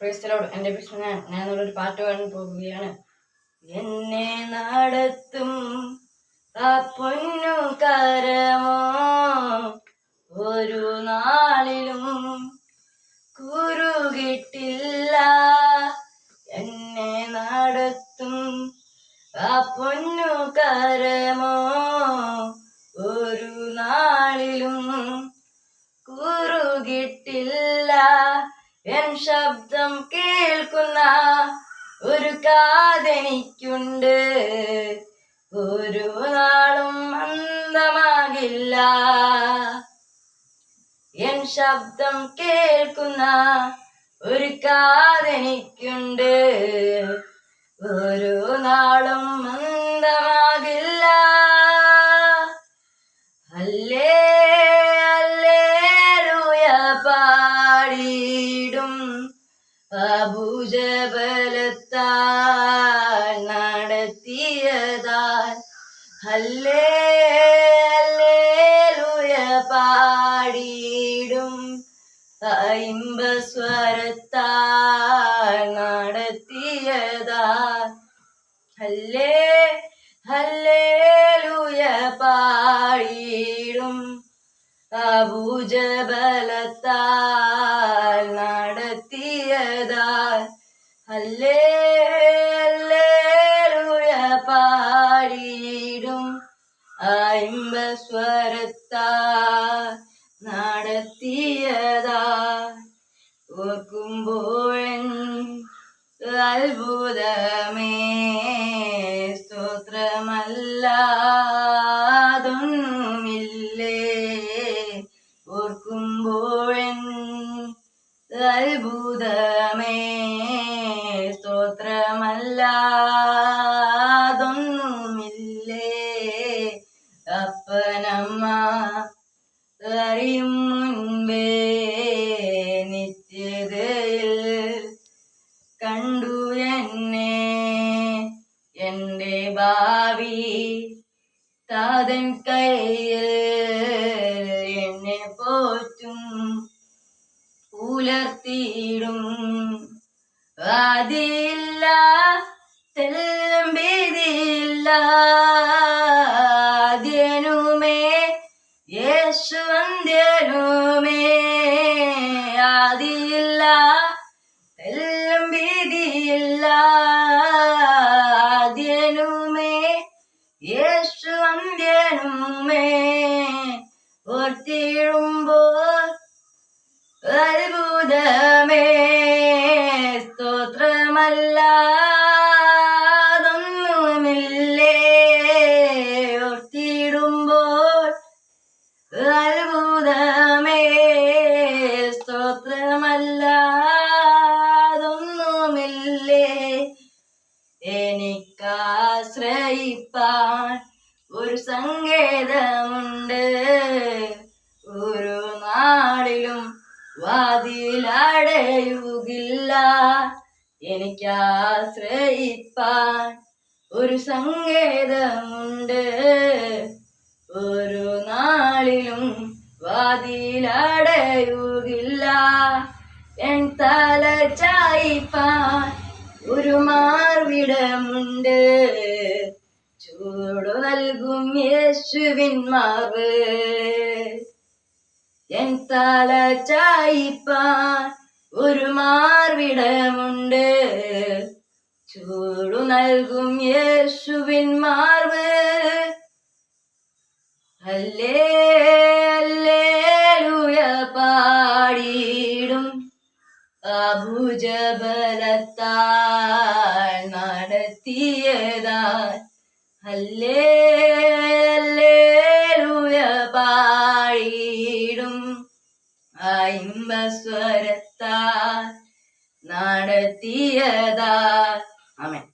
ക്രൈസ്തലോട് എന്റെ പ്രശ്നം ഞാൻ ഞാനൊരു പാട്ട് പാടാൻ പോവുകയാണ്. എന്നെ നടത്തും ആ പൊന്നു കരമോ? ഒരു നാളിലും കുറുകിട്ടില്ല എന്നെ നടത്തും ആ പൊന്നു കരമോ? ഒരു നാളിലും കുറുകിട്ടില്ല എൻ ശബ്ദം കേൾക്കുന്ന ഒരു കാതെനിക്കുണ്ട്. ഒരു നാളും അന്തമാകില്ല. എൻ ശബ്ദം കേൾക്കുന്ന ഒരു കാതെനിക്കുണ്ട്. ഒരു നാളും മന്ദമാകില്ല അഭുജബലത്താൽ നടത്തിയതാൽ അല്ലേ അല്ലേലൂയ പാടിയിടും. ഇമ്പസ്വരത്താൽ നടത്തിയതാൽ ഹല്ലേ ഹല്ലേലൂയ പാടിയിടും. അഭുജബലത്താൽ നടത്തിയതാൽ അയിമ്പസ്വരത്താൽ നടത്തിയതാ. ഓർക്കുമ്പോഴൻ അത്ഭുതമേ സ്തോത്രമല്ലാതൊന്നുമില്ലേ. ഓർക്കുമ്പോഴൻ അത്ഭുതമേ അപ്പനമ്മ അറിയും മുൻപേ നിത്യതയിൽ കണ്ടു എന്നെ. എന്റെ ഭാവി താതൻ കയ്യിൽ എന്നെ പോറ്റും. പുലർത്തിയിടും യേശു അന്ത്യനുമേ. ഓർത്തിടുമ്പോൾ അത്ഭുതമേ. സ്തോത്രമല്ലാതൊന്നുമില്ലേ. ഓർത്തിടുമ്പോൾ അത്ഭുതമേ. സ്തോത്രമല്ലാതൊന്നുമില്ലേ. എനിക്കാശ്രയിപ്പാൻ ഒരു സങ്കേതമുണ്ട്. ഓരോ നാളിലും വാതിലടയുകില്ല. എനിക്കാശ്രയിപ്പാൻ ഒരു സങ്കേതമുണ്ട്. ഓരോ നാളിലും വാതിലടയുകില്ല. എൻ തല ചായിപ്പാൻ ഒരു മാർവിടമുണ്ട് ചൂടു നൽകും യേശുവിൻ മാവ് എൻ തല ചായിപ്പാൻ ഒരു മാർവിടമുണ്ട്. ചൂടു നൽകും യേശുവിൻ മാർവ്. അല്ലേ അല്ലേലൂയ പാടിയിടും. അഭുജബലത്താൽ നടത്തിയതാൽ അല്ലേ അല്ലേലൂയ പാടിയിടും അയിമ്പസ്വരത്താൽ നടത്തിയതാ ആമേൻ.